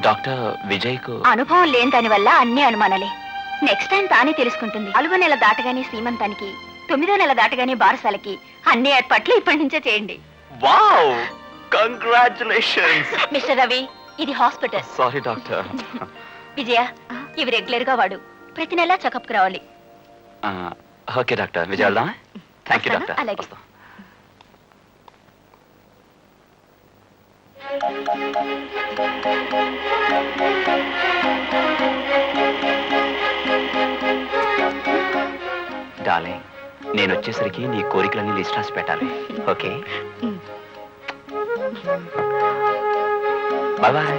Doctor విజయ్కు అనుభవం లేని దాని వల్ల అన్ని అనుమానాలే. నెక్స్ట్ టైం తానే తెలుసుకుంటుంది. నాలుగో నెల దాటగానే సీమంతానికి తొమ్మిదో నెల దాటగానే బారసాలకి అన్ని ఏర్పాట్లు ఇప్పటి నుంచే చేయండి. వావ్! కంగ్రాచులేషన్స్ మిస్టర్ రవి ఇది హాస్పిటల్. Sorry doctor. విజయ ఇవి రెగ్యులర్గా వాడు. ప్రతి నెల చెకప్ రావాలి. Okay doctor. Vijay thank you doctor. అలాగే. డార్లింగ్ నేను వచ్చేసరికి నీ కోరికలన్నీ లిస్ట్ రాసి పెట్టాలి. Okay. Bye bye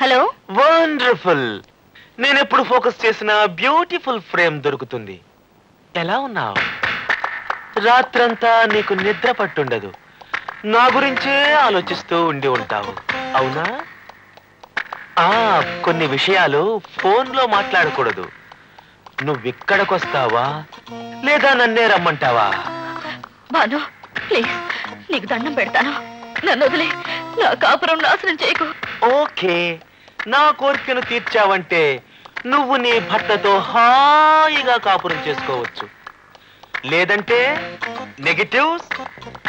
hello? Wonderful నేను ఎప్పుడు ఫోకస్ చేసిన బ్యూటిఫుల్ ఫ్రేమ్ దొరుకుతుంది. ఎలా ఉన్నావు? రాత్రంతా నీకు నిద్ర పట్టుండదు. నా గురించే ఆలోచిస్తూ ఉండి ఉంటావు. అవునా? ఆ కొన్ని విషయాలు ఫోన్లో మాట్లాడకూడదు. నువ్వు ఇక్కడికొస్తావా? లేదా నన్నే రమ్మంటావా? బాను ప్లీజ్ నీకు దండం పెడతాను. నన్ను వదిలే నా కాపురం నాశనం చేయకు. ఓకే నా కోరికను తీర్చావంటే నువ్వు నీ భర్తతో హాయిగా కాపురం చేసుకోవచ్చు. లేదంటే నెగటివ్స్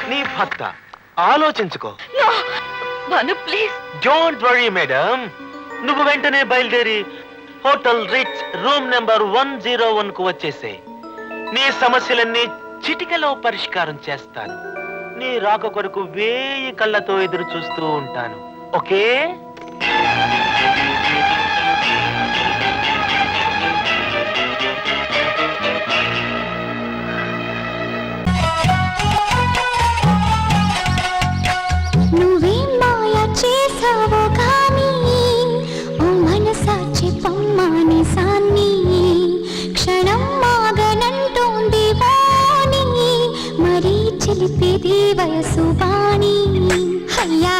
నీ భర్త. ఆలోచించుకో. ప్లీజ్. Don't worry madam. నువ్వు వెంటనే బయలుదేరి hotel rich room number one zero వన్కు వచ్చేసే నీ సమస్యలన్నీ చిటికలో పరిష్కారం చేస్తాను. నీ రాక కొరకు వేయి కళ్ళతో ఎదురు చూస్తూ ఉంటాను. ఓకే? చిలిపేది వయసు బాణి. అయ్యా